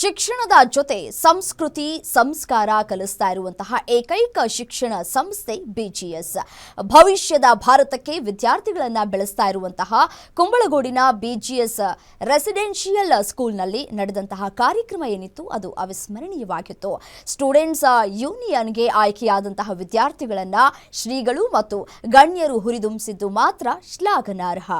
ಶಿಕ್ಷಣದ ಜೊತೆ ಸಂಸ್ಕೃತಿ, ಸಂಸ್ಕಾರ ಕಲಿಸ್ತಾ ಇರುವಂತಹ ಏಕೈಕ ಶಿಕ್ಷಣ ಸಂಸ್ಥೆ ಬಿಜಿಎಸ್ ಭವಿಷ್ಯದ ಭಾರತಕ್ಕೆ ವಿದ್ಯಾರ್ಥಿಗಳನ್ನು ಬೆಳೆಸ್ತಾ ಇರುವಂತಹ ಕುಂಬಳಗೋಡಿನ ಬಿಜಿಎಸ್ ರೆಸಿಡೆನ್ಷಿಯಲ್ ಸ್ಕೂಲ್ನಲ್ಲಿ ನಡೆದಂತಹ ಕಾರ್ಯಕ್ರಮ ಏನಿತ್ತು, ಅದು ಅವಿಸ್ಮರಣೀಯವಾಗಿತ್ತು. ಸ್ಟೂಡೆಂಟ್ಸ್ ಯೂನಿಯನ್ಗೆ ಆಯ್ಕೆಯಾದಂತಹ ವಿದ್ಯಾರ್ಥಿಗಳನ್ನು ಶ್ರೀಗಳು ಮತ್ತು ಗಣ್ಯರು ಹುರಿದುಂಬಿಸಿದ್ದು ಮಾತ್ರ ಶ್ಲಾಘನಾರ್ಹ.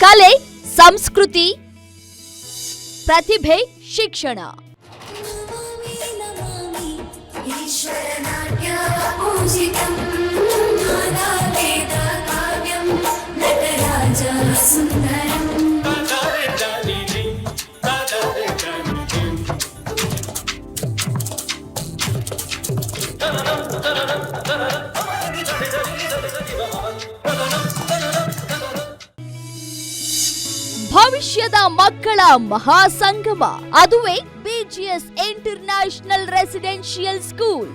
ಕಲೆ ಸಂಸ್ಕೃತಿ ಪ್ರತಿಭೆ ಶಿಕ್ಷಣ ಸುಂದರಂ ಭವಿಷ್ಯದ ಮಕ್ಕಳ ಮಹಾಸಂಗಮ ಅದುವೇ ಬಿಜಿಎಸ್ ಇಂಟರ್ನ್ಯಾಷನಲ್ ರೆಸಿಡೆನ್ಷಿಯಲ್ ಸ್ಕೂಲ್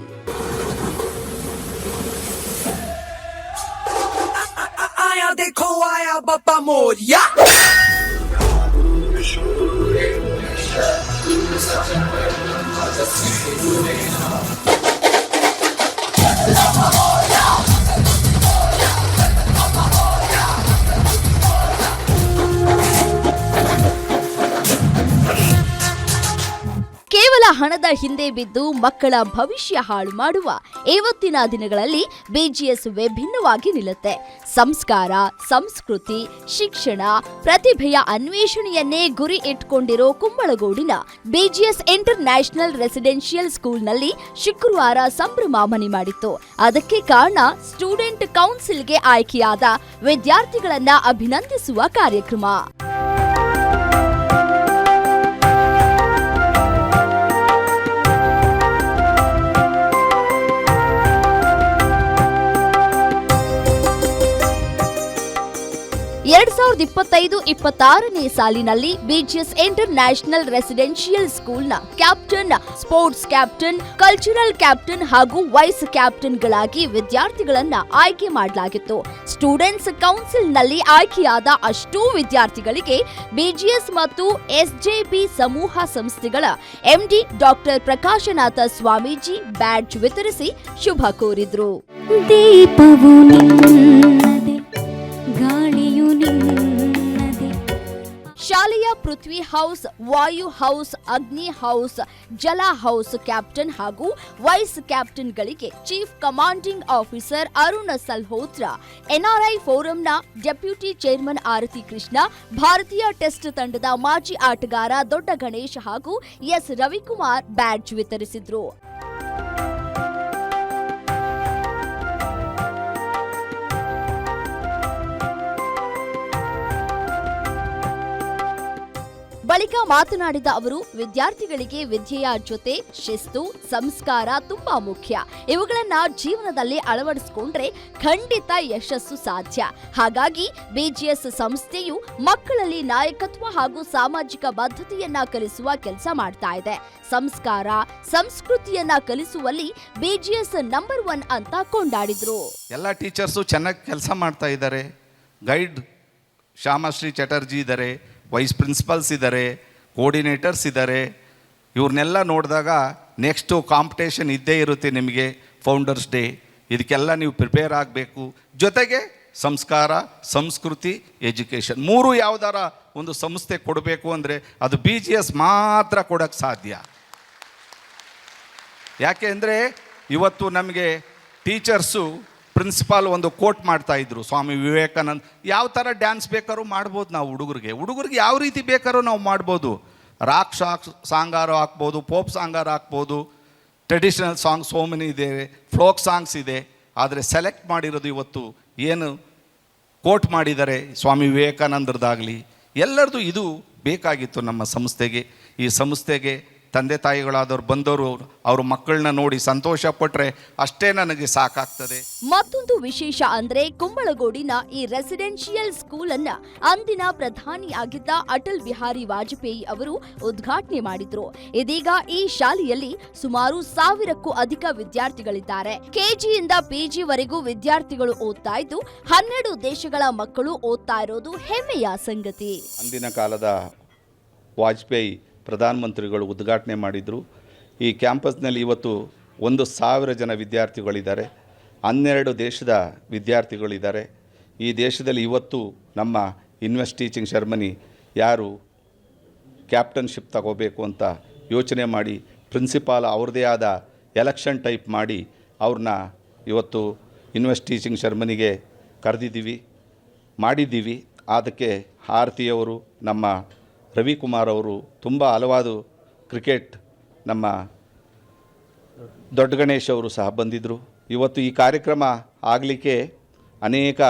ಹಣದ ಹಿಂದೆ ಬಿದ್ದು ಮಕ್ಕಳ ಭವಿಷ್ಯ ಹಾಳು ಮಾಡುವ ಇವತ್ತಿನ ದಿನಗಳಲ್ಲಿ ಬಿಜಿಎಸ್ ವಿಭಿನ್ನವಾಗಿ ನಿಲ್ಲುತ್ತೆ. ಸಂಸ್ಕಾರ, ಸಂಸ್ಕೃತಿ, ಶಿಕ್ಷಣ, ಪ್ರತಿಭೆಯ ಅನ್ವೇಷಣೆಯನ್ನೇ ಗುರಿ ಇಟ್ಕೊಂಡಿರೋ ಕುಂಬಳಗೋಡಿನ ಬಿಜಿಎಸ್ ಇಂಟರ್ ನ್ಯಾಷನಲ್ ರೆಸಿಡೆನ್ಷಿಯಲ್ ಸ್ಕೂಲ್ನಲ್ಲಿ ಶುಕ್ರವಾರ ಸಂಭ್ರಮ ಮನೆ ಮಾಡಿತ್ತು. ಅದಕ್ಕೆ ಕಾರಣ ಸ್ಟೂಡೆಂಟ್ ಕೌನ್ಸಿಲ್ಗೆ ಆಯ್ಕೆಯಾದ ವಿದ್ಯಾರ್ಥಿಗಳನ್ನ ಅಭಿನಂದಿಸುವ ಕಾರ್ಯಕ್ರಮ. ಎರಡ್ ಸಾವಿರದ ಇಪ್ಪತ್ತೈದು ಇಪ್ಪತ್ತಾರನೇ ಸಾಲಿನಲ್ಲಿ ಬಿಜಿಎಸ್ ಇಂಟರ್ ನ್ಯಾಷನಲ್ ರೆಸಿಡೆನ್ಷಿಯಲ್ ಸ್ಕೂಲ್ನ captain sports captain cultural captain ಹಾಗೂ ವೈಸ್ ಕ್ಯಾಪ್ಟನ್ಗಳಾಗಿ ವಿದ್ಯಾರ್ಥಿಗಳನ್ನ ಆಯ್ಕೆ ಮಾಡಲಾಗಿತ್ತು. ಸ್ಟೂಡೆಂಟ್ಸ್ ಕೌನ್ಸಿಲ್ನಲ್ಲಿ ಆಯ್ಕೆಯಾದ ಅಷ್ಟೂ ವಿದ್ಯಾರ್ಥಿಗಳಿಗೆ ಬಿಜಿಎಸ್ ಮತ್ತು ಎಸ್ಜೆಬಿ ಸಮೂಹ ಸಂಸ್ಥೆಗಳ MD doctor Prakashanatha Swamiji badge ವಿತರಿಸಿ ಶುಭ ಕೋರಿದ್ರು. ದೀಪವು ಶಾಲೆಯ Prithvi house, Vayu house, Agni house, Jala house captain ಹಾಗೂ vice ಕ್ಯಾಪ್ಟನ್ಗಳಿಗೆ chief commanding officer Arun Salhotra, NRI ಫೋರಂನ deputy chairman Aarti Krishna, ಭಾರತೀಯ ಟೆಸ್ಟ್ ತಂಡದ ಮಾಜಿ ಆಟಗಾರ ದೊಡ್ಡ ಗಣೇಶ್ ಹಾಗೂ ಎಸ್ ರವಿಕುಮಾರ್ ಬ್ಯಾಡ್ಜ್ ವಿತರಿಸಿದ್ರು. ಬಳಿಕ ಮಾತನಾಡಿದ ಅವರು, ವಿದ್ಯಾರ್ಥಿಗಳಿಗೆ ವಿದ್ಯೆಯ ಜೊತೆ ಶಿಸ್ತು, ಸಂಸ್ಕಾರ ತುಂಬಾ ಮುಖ್ಯ. ಇವುಗಳನ್ನ ಜೀವನದಲ್ಲಿ ಅಳವಡಿಸಿಕೊಂಡ್ರೆ ಖಂಡಿತ ಯಶಸ್ಸು ಸಾಧ್ಯ. ಹಾಗಾಗಿ ಬಿಜಿಎಸ್ ಸಂಸ್ಥೆಯು ಮಕ್ಕಳಲ್ಲಿ ನಾಯಕತ್ವ ಹಾಗೂ ಸಾಮಾಜಿಕ ಬದ್ಧತೆಯನ್ನ ಕಲಿಸುವ ಕೆಲಸ ಮಾಡ್ತಾ ಇದೆ. ಸಂಸ್ಕಾರ, ಸಂಸ್ಕೃತಿಯನ್ನ ಕಲಿಸುವಲ್ಲಿ ಬಿಜಿಎಸ್ ನಂಬರ್ ಒನ್ ಅಂತ ಕೊಂಡಾಡಿದ್ರು. ಎಲ್ಲ ಟೀಚರ್ಸು ಚೆನ್ನಾಗಿ ಕೆಲಸ ಮಾಡ್ತಾ ಇದ್ದಾರೆ. ಗೈಡ್ ಶ್ಯಾಮಶ್ರೀ ಚಟರ್ಜಿ ಇದ್ದಾರೆ ವೈಸ್ ಪ್ರಿನ್ಸಿಪಲ್ಸ್ ಇದ್ದಾರೆ ಕೋರ್ಡಿನೇಟರ್ಸ್ ಇದ್ದಾರೆ ಇವ್ರನ್ನೆಲ್ಲ ನೋಡಿದಾಗ ನೆಕ್ಸ್ಟು ಕಾಂಪಿಟೇಷನ್ ಇದ್ದೇ ಇರುತ್ತೆ ನಿಮಗೆ ಫೌಂಡರ್ಸ್ ಡೇ ಇದಕ್ಕೆಲ್ಲ ನೀವು ಪ್ರಿಪೇರ್ ಆಗಬೇಕು. ಜೊತೆಗೆ ಸಂಸ್ಕಾರ, ಸಂಸ್ಕೃತಿ ಎಜುಕೇಷನ್ ಮೂರು ಯಾವುದಾರ ಒಂದು ಸಂಸ್ಥೆ ಕೊಡಬೇಕು ಅಂದರೆ ಅದು ಬಿ ಜಿ ಎಸ್ ಮಾತ್ರ ಕೊಡೋಕ್ಕೆ ಸಾಧ್ಯ. ಯಾಕೆ ಅಂದರೆ ಇವತ್ತು ನಮಗೆ ಟೀಚರ್ಸು ಪ್ರಿನ್ಸಿಪಾಲ್ ಒಂದು ಕೋಟ್ ಮಾಡ್ತಾ ಇದ್ರು. ಸ್ವಾಮಿ ವಿವೇಕಾನಂದ, ಯಾವ ಥರ ಡ್ಯಾನ್ಸ್ ಬೇಕಾದ್ರೂ ಮಾಡ್ಬೋದು ನಾವು ಹುಡುಗರಿಗೆ. ಹುಡುಗರಿಗೆ ಯಾವ ರೀತಿ ಬೇಕಾದ್ರೂ ನಾವು ಮಾಡ್ಬೋದು. ರಾಕ್ ಶಾಕ್ ಸಾಂಗಾರು ಹಾಕ್ಬೋದು, ಪೋಪ್ ಸಾಂಗಾರು ಹಾಕ್ಬೋದು. ಟ್ರೆಡಿಷನಲ್ ಸಾಂಗ್ಸ್ ಸೋಮನಿ ಇದೆ ಫ್ಲೋಕ್ ಸಾಂಗ್ಸ್ ಇದೆ. ಆದರೆ ಸೆಲೆಕ್ಟ್ ಮಾಡಿರೋದು ಇವತ್ತು ಏನು ಕೋಟ್ ಮಾಡಿದ್ದಾರೆ ಸ್ವಾಮಿ ವಿವೇಕಾನಂದರದಾಗಲಿ ಎಲ್ಲರದು ಇದು ಬೇಕಾಗಿತ್ತು ನಮ್ಮ ಸಂಸ್ಥೆಗೆ. ಈ ಸಂಸ್ಥೆಗೆ ತಂದೆ ತಾಯಿಗಳಾದವ್ರು ಬಂದವರು ಅವ್ರ ಮಕ್ಕಳನ್ನ ನೋಡಿ ಸಂತೋಷ ಪಟ್ಟರೆ ಅಷ್ಟೇ ನನಗೆ ಸಾಕಾಗ್ತದೆ. ಮತ್ತೊಂದು ವಿಶೇಷ ಅಂದ್ರೆ ಕುಂಬಳಗೋಡಿನ ಈ ರೆಸಿಡೆನ್ಷಿಯಲ್ ಸ್ಕೂಲ್ ಅನ್ನ ಅಂದಿನ ಪ್ರಧಾನಿಯಾಗಿದ್ದ ಅಟಲ್ ಬಿಹಾರಿ ವಾಜಪೇಯಿ ಅವರು ಉದ್ಘಾಟನೆ ಮಾಡಿದ್ರು. ಇದೀಗ ಈ ಶಾಲೆಯಲ್ಲಿ ಸುಮಾರು ಸಾವಿರಕ್ಕೂ ಅಧಿಕ ವಿದ್ಯಾರ್ಥಿಗಳಿದ್ದಾರೆ. ಕೆಜಿಯಿಂದ ಪಿಜಿ ವರೆಗೂ ವಿದ್ಯಾರ್ಥಿಗಳು ಓದ್ತಾ ಇದ್ದು ಹನ್ನೆರಡು ದೇಶಗಳ ಮಕ್ಕಳು ಓದ್ತಾ ಇರೋದು ಹೆಮ್ಮೆಯ ಸಂಗತಿ. ಅಂದಿನ ಕಾಲದ ವಾಜಪೇಯಿ ಪ್ರಧಾನಮಂತ್ರಿಗಳು ಉದ್ಘಾಟನೆ ಮಾಡಿದರು. ಈ ಕ್ಯಾಂಪಸ್ನಲ್ಲಿ ಇವತ್ತು ಒಂದು ಸಾವಿರ ಜನ ವಿದ್ಯಾರ್ಥಿಗಳಿದ್ದಾರೆ. ಹನ್ನೆರಡು ದೇಶದ ವಿದ್ಯಾರ್ಥಿಗಳಿದ್ದಾರೆ. ಈ ದೇಶದಲ್ಲಿ ಇವತ್ತು ನಮ್ಮ ಇನ್ವೆಸ್ಟ್ ಟೀಚಿಂಗ್ ಶರ್ಮನಿ ಯಾರು ಕ್ಯಾಪ್ಟನ್ಶಿಪ್ ತಗೋಬೇಕು ಅಂತ ಯೋಚನೆ ಮಾಡಿ, ಪ್ರಿನ್ಸಿಪಾಲ್ ಅವ್ರದ್ದೇ ಆದ ಎಲೆಕ್ಷನ್ ಟೈಪ್ ಮಾಡಿ ಅವ್ರನ್ನ ಇವತ್ತು ಇನ್ವೆಸ್ಟ್ ಟೀಚಿಂಗ್ ಶರ್ಮನಿಗೆ ಕರೆದಿದ್ದೀವಿ, ಮಾಡಿದ್ದೀವಿ. ಅದಕ್ಕೆ ಆರತಿಯವರು ನಮ್ಮ ರವಿಕುಮಾರ್ ಅವರು ತುಂಬ ಹಲವಾರು ಕ್ರಿಕೆಟ್ ನಮ್ಮ ದೊಡ್ಡ ಗಣೇಶ್ ಅವರು ಸಹ ಬಂದಿದ್ದರು ಇವತ್ತು ಈ ಕಾರ್ಯಕ್ರಮ ಆಗಲಿಕ್ಕೆ ಅನೇಕ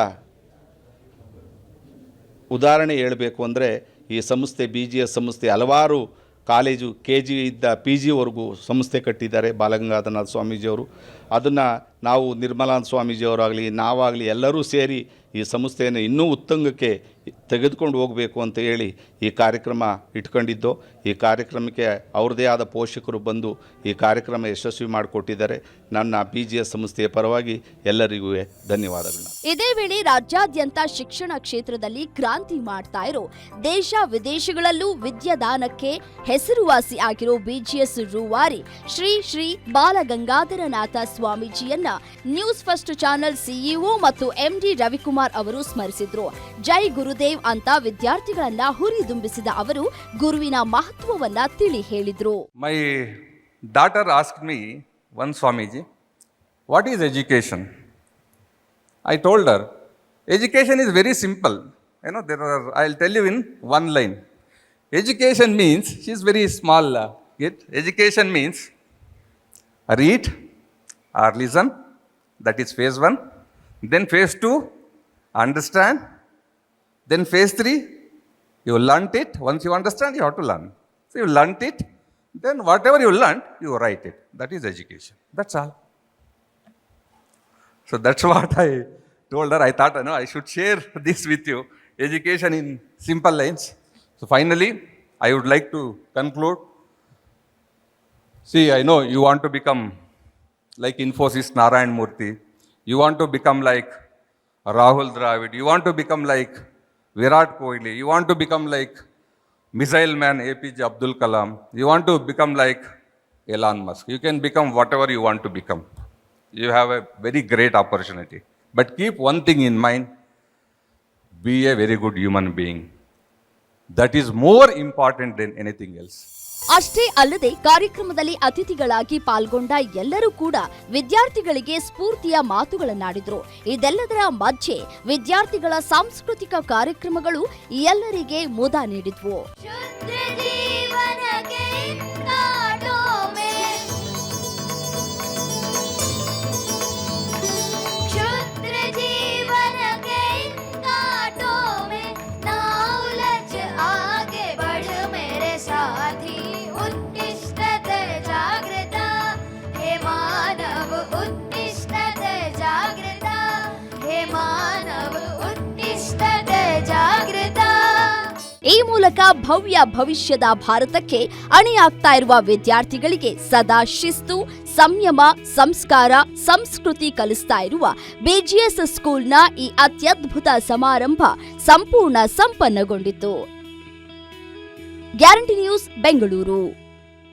ಉದಾಹರಣೆ ಹೇಳಬೇಕು ಅಂದರೆ ಈ ಸಂಸ್ಥೆ ಬಿ ಜಿ ಎಸ್ ಸಂಸ್ಥೆ ಹಲವಾರು ಕಾಲೇಜು ಕೆ ಜಿ ಇದ್ದ ಪಿ ಜಿವರೆಗೂ ಸಂಸ್ಥೆ ಕಟ್ಟಿದ್ದಾರೆ ಬಾಲಗಂಗಾಧರನಾಥ ಸ್ವಾಮೀಜಿಯವರು ಅದನ್ನು ನಾವು ನಿರ್ಮಲಾನಂದ ಸ್ವಾಮೀಜಿಯವರಾಗಲಿ ನಾವಾಗಲಿ ಎಲ್ಲರೂ ಸೇರಿ ಈ ಸಂಸ್ಥೆಯನ್ನು ಇನ್ನೂ ಉತ್ತುಂಗಕ್ಕೆ ತೆಗೆದುಕೊಂಡು ಹೋಗಬೇಕು ಅಂತ ಹೇಳಿ ಈ ಕಾರ್ಯಕ್ರಮ ಇಟ್ಕೊಂಡಿದ್ದು, ಈ ಕಾರ್ಯಕ್ರಮಕ್ಕೆ ಅವ್ರದ್ದೇ ಆದ ಪೋಷಕರು ಬಂದು ಈ ಕಾರ್ಯಕ್ರಮ ಯಶಸ್ವಿ ಮಾಡಿಕೊಟ್ಟಿದ್ದಾರೆ. ನನ್ನ ಬಿ ಜಿ ಎಸ್ ಸಂಸ್ಥೆಯ ಪರವಾಗಿ ಎಲ್ಲರಿಗೂ ಧನ್ಯವಾದಗಳು. ಇದೇ ವೇಳೆ ರಾಜ್ಯಾದ್ಯಂತ ಶಿಕ್ಷಣ ಕ್ಷೇತ್ರದಲ್ಲಿ ಕ್ರಾಂತಿ ಮಾಡ್ತಾ ಇರೋ ದೇಶ ವಿದೇಶಗಳಲ್ಲೂ ವಿದ್ಯಾದಾನಕ್ಕೆ ಹೆಸರುವಾಸಿ ಆಗಿರೋ ಬಿಜಿಎಸ್ ರೂವಾರಿ ಶ್ರೀ ಶ್ರೀ ಬಾಲಗಂಗಾಧರನಾಥ ಸ್ವಾಮೀಜಿಯನ್ನ ನ್ಯೂಸ್ ಫಸ್ಟ್ ಚಾನೆಲ್ ಸಿಇಒ ಮತ್ತು ಎಂಡಿ ರವಿಕುಮಾರ್ ಅವರು ಸ್ಮರಿಸಿದ್ರು. ಜೈ ಗುರುದೇವ್. ಅಂತ ವಿದ್ಯಾರ್ಥಿಗಳನ್ನ ಹುರಿದುಂಬಿಸಿದ ಅವರು ಗುರುವಿನ ಮಹತ್ವವನ್ನ ತಿಳಿ ಹೇಳಿದ್ರು my daughter ask me, one Swamiji what is education? I told her, education is very simple. You know, there are, I'll tell you in one line. Education means, she's very small, uh, means means read or listen, that phase one. Then phase two, understand. Then phase three, you learnt it. Once you understand, you have to learn. So you learnt it. Then whatever you learnt, you write it. That is education. That's all. So that's what I told her. I thought, you know, I should share this with you. Education in simple lines. So finally, I would like to conclude. See, I know you want to become like Infosys Narayan Murthy. You want to become like Rahul Dravid. You want to become like Virat Kohli. You want to become like missile man APJ Abdul Kalam. You want to become like Elon Musk. You can become whatever you want to become. You have a very great opportunity. But keep one thing in mind be a very good human being. That is more important than anything else. ಅಷ್ಟೇ ಅಲ್ಲದೆ ಕಾರ್ಯಕ್ರಮದಲ್ಲಿ ಅತಿಥಿಗಳಾಗಿ ಪಾಲ್ಗೊಂಡ ಎಲ್ಲರೂ ಕೂಡ ವಿದ್ಯಾರ್ಥಿಗಳಿಗೆ ಸ್ಫೂರ್ತಿಯ ಮಾತುಗಳನ್ನಾಡಿದ್ರು. ಇದೆಲ್ಲದರ ಮಧ್ಯೆ ವಿದ್ಯಾರ್ಥಿಗಳ ಸಾಂಸ್ಕೃತಿಕ ಕಾರ್ಯಕ್ರಮಗಳು ಎಲ್ಲರಿಗೆ ಮುದ ನೀಡಿದ್ವು. ಮೂಲಕ ಭವ್ಯ ಭವಿಷ್ಯದ ಭಾರತಕ್ಕೆ ಅಣಿಯಾಗ್ತಾ ಇರುವ ವಿದ್ಯಾರ್ಥಿಗಳಿಗೆ ಸದಾ ಶಿಸ್ತು, ಸಂಯಮ, ಸಂಸ್ಕಾರ, ಸಂಸ್ಕೃತಿ ಕಲಿಸ್ತಾ ಇರುವ ಬಿಜಿಎಸ್ ಸ್ಕೂಲ್ನ ಈ ಅತ್ಯದ್ಭುತ ಸಮಾರಂಭ ಸಂಪೂರ್ಣ ಸಂಪನ್ನಗೊಂಡಿತು ಗ್ಯಾರಂಟಿ ನ್ಯೂಸ್, ಬೆಂಗಳೂರು.